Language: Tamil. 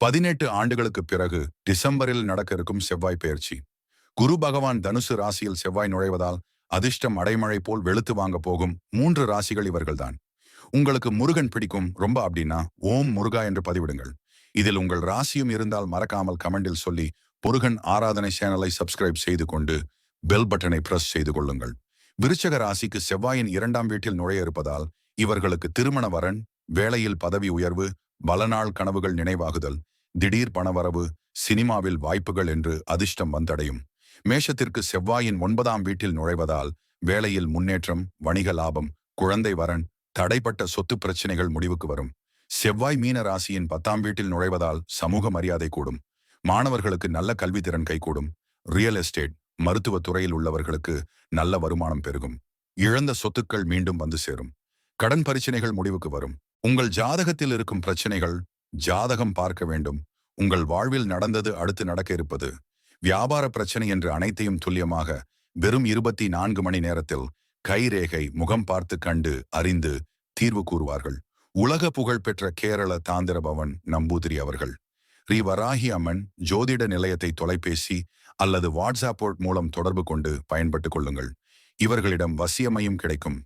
பதினெட்டு ஆண்டுகளுக்கு பிறகு டிசம்பரில் நடக்க இருக்கும் செவ்வாய் பயிற்சி குரு பகவான் தனுசு ராசியில் செவ்வாய் நுழைவதால் அதிர்ஷ்டம் அடைமழை போல் வெளுத்து வாங்க போகும் மூன்று ராசிகள் இவர்கள்தான். உங்களுக்கு முருகன் பிடிக்கும் ரொம்ப அப்படின்னா ஓம் முருகா என்று பதிவிடுங்கள். இதில் உங்கள் ராசியும் இருந்தால் மறக்காமல் கமெண்டில் சொல்லி முருகன் ஆராதனை சேனலை சப்ஸ்கிரைப் செய்து கொண்டு பெல் பட்டனை பிரஸ் செய்து கொள்ளுங்கள். விருச்சக ராசிக்கு செவ்வாயின் இரண்டாம் வீட்டில் நுழைய இருப்பதால் இவர்களுக்கு திருமண வரன் வேலையில் பதவி உயர்வு பலநாள் கனவுகள் நினைவாகுதல் திடீர் பணவரவு சினிமாவில் வாய்ப்புகள் என்று அதிர்ஷ்டம் வந்தடையும். மேஷத்திற்கு செவ்வாயின் ஒன்பதாம் வீட்டில் நுழைவதால் வேலையில் முன்னேற்றம் வணிக லாபம் குழந்தை வரன் தடைப்பட்ட சொத்து பிரச்சனைகள் முடிவுக்கு வரும். செவ்வாய் மீன ராசியின் பத்தாம் வீட்டில் நுழைவதால் சமூக மரியாதை கூடும். மாணவர்களுக்கு நல்ல கல்வி திறன் கைகூடும். ரியல் எஸ்டேட் மருத்துவ துறையில் உள்ளவர்களுக்கு நல்ல வருமானம் பெருகும். இழந்த சொத்துக்கள் மீண்டும் வந்து சேரும். கடன் பரிச்சனைகள் முடிவுக்கு வரும். உங்கள் ஜாதகத்தில் இருக்கும் பிரச்சனைகள் ஜாதகம் பார்க்க வேண்டும். உங்கள் வாழ்வில் நடந்தது அடுத்து நடக்க இருப்பது. வியாபார பிரச்சனை என்று அனைத்தையும் துல்லியமாக வெறும் இருபத்தி நான்கு மணி நேரத்தில் கைரேகை முகம் பார்த்து கண்டு அறிந்து தீர்வு கூறுவார்கள். உலக புகழ்பெற்ற கேரள தாந்திர பவன் நம்பூதிரி அவர்கள். ஸ்ரீ வராகி அம்மன் ஜோதிட நிலையத்தை தொலைபேசி அல்லது வாட்ஸ்அப் மூலம் தொடர்பு கொண்டு பயன்பட்டுக் கொள்ளுங்கள். இவர்களிடம் வசியமையும் கிடைக்கும்.